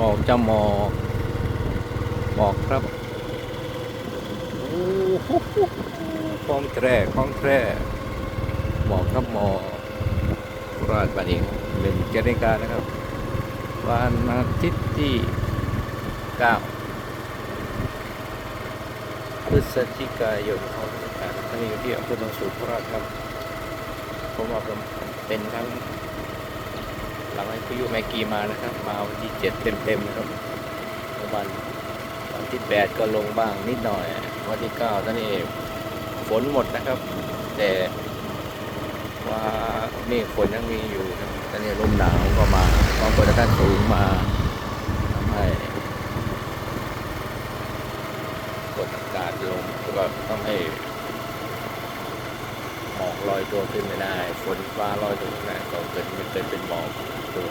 บอกจะหมอกหมอกครับโอ้โหคลองแตรคลองแตรหมอกครับหมอกราชบันเองเป็นเจริญการนะครับ วันอาทิตย์ที่9พฤศจิกายนของการท่านนี้อยู่ที่อำเภอหนองสูงโคราชครับผมว่าผมเป็นทั้ง ลังให้คุยุแมกกีมานะครับ มาวันที่เจ็ดเต็มๆนะครับวันวันที่แปดก็ลงบ้างนิดหน่อย วันที่เก้าตอนนี้ฝนหมดนะครับ แต่ว่าเมฆฝนยังมีอยู่นะตอนนี้ลมหนาวก็มาความกดอากาศสูงมาทำให้กดอากาศลงแล้วก็ทำให้ห ลอยตัวขึ้นไม่ได้ ฝนฟ้าลอยตัวขึ้นไม่ได้ก็เกิดมันเกิดเป็นหมอกตัว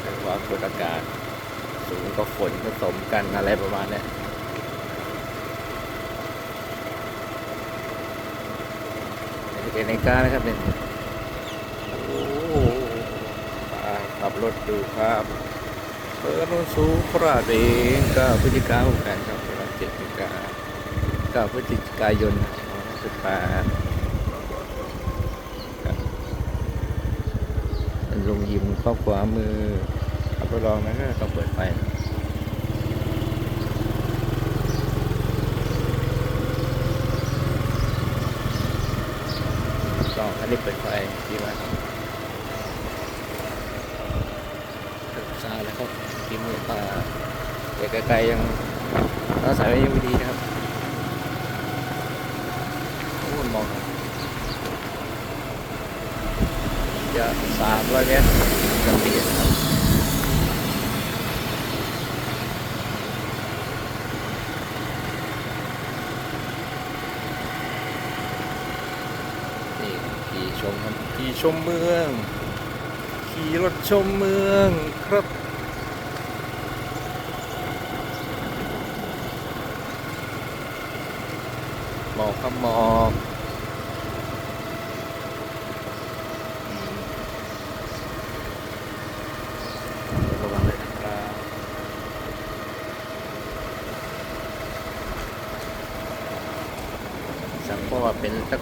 แต่ความกดอากาศ สูงกับฝนผสมกันอะไรประมาณเนี้ยเป็นในกานะครับเนี่ยโอ้ขับรถดูครับเปิดรถสูงโคราชเองก็พฤศจิกายนกันครับวันเจ็ดพฤศจิกาก็พฤศจิกายนสิบแปด ลุงยิมข้อขวามือขับรถลองนะก็ต้องเปิดไฟลองอันนี้เปิดไฟดีมากครับศึกษาแล้วครับทีมือตาแต่ไกลๆยังเราสายไว้ยังไม่ดีนะครับโอ้มอง จะสามร้อยเมตรจะเปลี่ยนครับนี่ขี่ชมครับขี่ชมเมือง ขี่รถชมเมืองครับหมอกครับหมอกอืมระวังเลยนะครับสังเพ ราะว่าเป็นสัก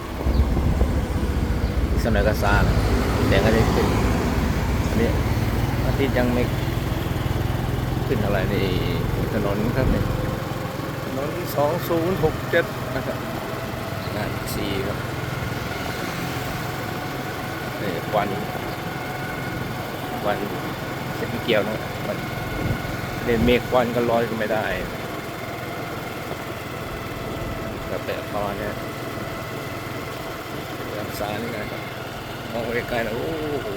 สมัยกษานแต่ก็ได้ขึ้นอันนี้อาทิตย์ยังไม่ขึ้นอะไรในถนนครับเนี่ยถนนสองศูนย์หกเจ็ดนะครับงานซีครับนี่ควันควันไม่เกี่ยวนะมันเด่นเมฆควันก็ลอยก็ไม่ได้ก็แบบประมาณเนี้ สานี่นะครับมองไปไกลๆนะโอ้โห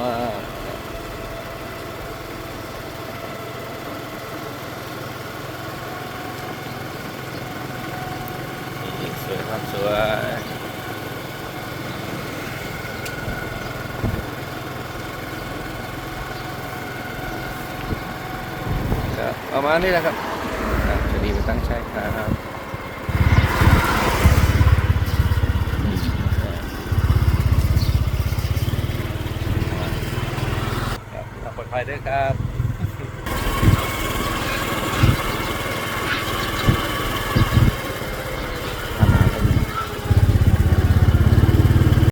มากสวยครับสวยประมาณนี้แหละครับครับสวัสดีไปตั้งใช้ครับ ไปด้วยครับ